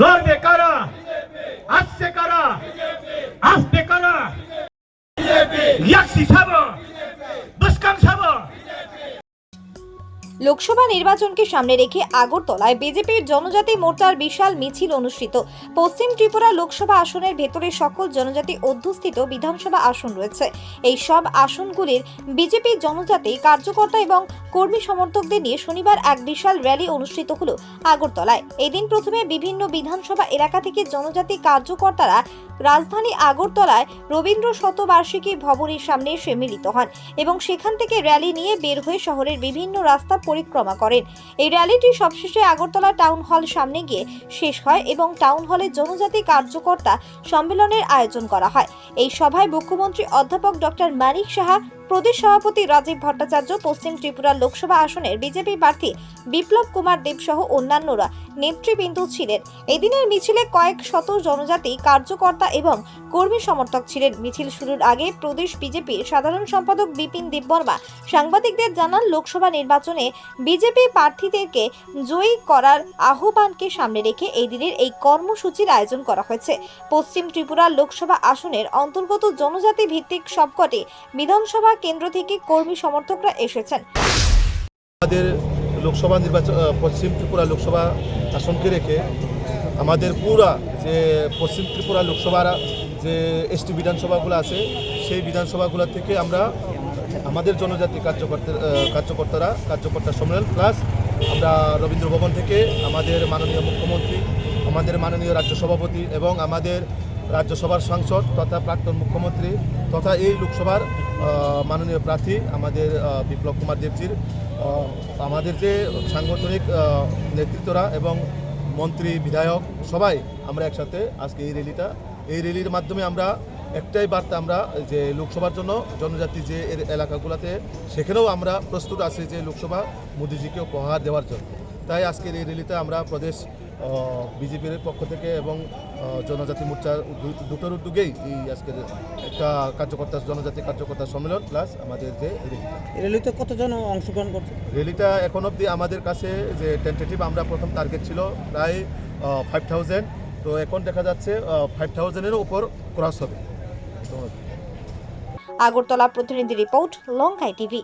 লড়বে কারা? আসছে কারা? আসবে কারা? লোকসভা নির্বাচনকে সামনে রেখে আগরতলায় বিজেপির জনজাতি মোর্চার বিশাল মিছিল অনুষ্ঠিত। পশ্চিম ত্রিপুরা লোকসভা আসনের ভেতরে সকল জনজাতি অধ্যুষিত বিধানসভা আসন রয়েছে। এই সব আসনগুলির বিজেপি জনজাতি কার্যকর্তা এবং কর্মী সমর্থকদের নিয়ে শনিবার এক বিশাল র্যালি অনুষ্ঠিত হল আগরতলায়। এদিন প্রথমে বিভিন্ন বিধানসভা এলাকা থেকে জনজাতি কার্যকর্তারা রাজধানী আগরতলায় রবীন্দ্র শতবার্ষিকী ভবনের সামনে এসে মিলিত হন এবং সেখান থেকে র্যালি নিয়ে বের হয়ে শহরের বিভিন্ন রাস্তা পরিক্রমা করেন। এই র্যালিটি সবশেষে আগরতলা টাউন হল সামনে গিয়ে শেষ হয় এবং টাউন হলে জনজাতি কার্যকর্তা সম্মেলনের আয়োজন করা হয়। এই সভায় মুখ্যমন্ত্রী অধ্যাপক ডক্টর মানিক সাহা প্রদেশ সভাপতি রাজীব ভট্টাচার্য পশ্চিম ত্রিপুরা লোকসভা আসনের বিজেপি প্রার্থী বিপ্লব কুমার দেব সহ অন্যান্যরা। নেতৃবৃন্দ ছিলেন। এদিনের মিছিলে কয়েক শত জনজাতি কার্যকর্তা এবং কর্মী সমর্থক ছিলেন। মিছিল শুরুর আগে প্রদেশ বিজেপির সাধারণ সম্পাদক বিপিন দেববর্মা সাংবাদিকদের জানান, লোকসভা নির্বাচনে বিজেপি প্রার্থীদেরকে জয়ী করার আহ্বানকে সামনে রেখে এই দিনের এই কর্মসূচির আয়োজন করা হয়েছে। পশ্চিম ত্রিপুরা লোকসভা আসনের অন্তর্গত জনজাতি ভিত্তিক সবকটি বিধানসভা কেন্দ্র থেকে কর্মী সমর্থকরা এসেছেন। আমাদের লোকসভা নির্বাচন পশ্চিম ত্রিপুরা লোকসভা আসনকে রেখে আমাদের পুরা যে পশ্চিম ত্রিপুরা লোকসভার যে এসটি বিধানসভাগুলো আছে, সেই বিধানসভাগুলো থেকে আমরা আমাদের জনজাতি কার্যকর্তা কার্যকর্তারা, কার্যকর্তা সম্মেলন প্লাস আমরা রবীন্দ্র ভবন থেকে আমাদের মাননীয় মুখ্যমন্ত্রী, আমাদের মাননীয় রাজ্য সভাপতি এবং আমাদের রাজ্যসভার সাংসদ তথা প্রাক্তন মুখ্যমন্ত্রী তথা এই লোকসভার মাননীয় প্রার্থী আমাদের বিপ্লব কুমার দেবজির। আমাদের যে সাংগঠনিক নেতৃত্বরা এবং মন্ত্রী, বিধায়ক সবাই আমরা একসাথে আজকে এই র্যালিটা, এই র্যালির মাধ্যমে আমরা একটাই বার্তা আমরা যে লোকসভার জন্য জনজাতি যে এর এলাকাগুলোতে, সেখানেও আমরা প্রস্তুত আছি যে লোকসভা মোদিজিকে উপহার দেওয়ার জন্য। তাই আজকের এই র্যালিতে আমরা প্রদেশ বিজেপির পক্ষ থেকে এবং জনজাতি মোর্চার দু- দুটোর উদ্যোগেই এই আজকের একটা কার্যকর্তা জনজাতি কার্যকর্তা সম্মেলন প্লাস আমাদের যে র্যালিটা। র্যালিতে কতজন অংশগ্রহণ করছে? র্যালিটা এখন অবধি আমাদের কাছে যে টেন্টেটিভ আমরা প্রথম টার্গেট ছিল প্রায় ফাইভ থাউজেন্ড তো এখন দেখা যাচ্ছে ফাইভ থাউজেন্ডের উপর ক্রস হবে। আগরতলা প্রতিনিধি রিপোর্ট লঙ্কাই টিভি।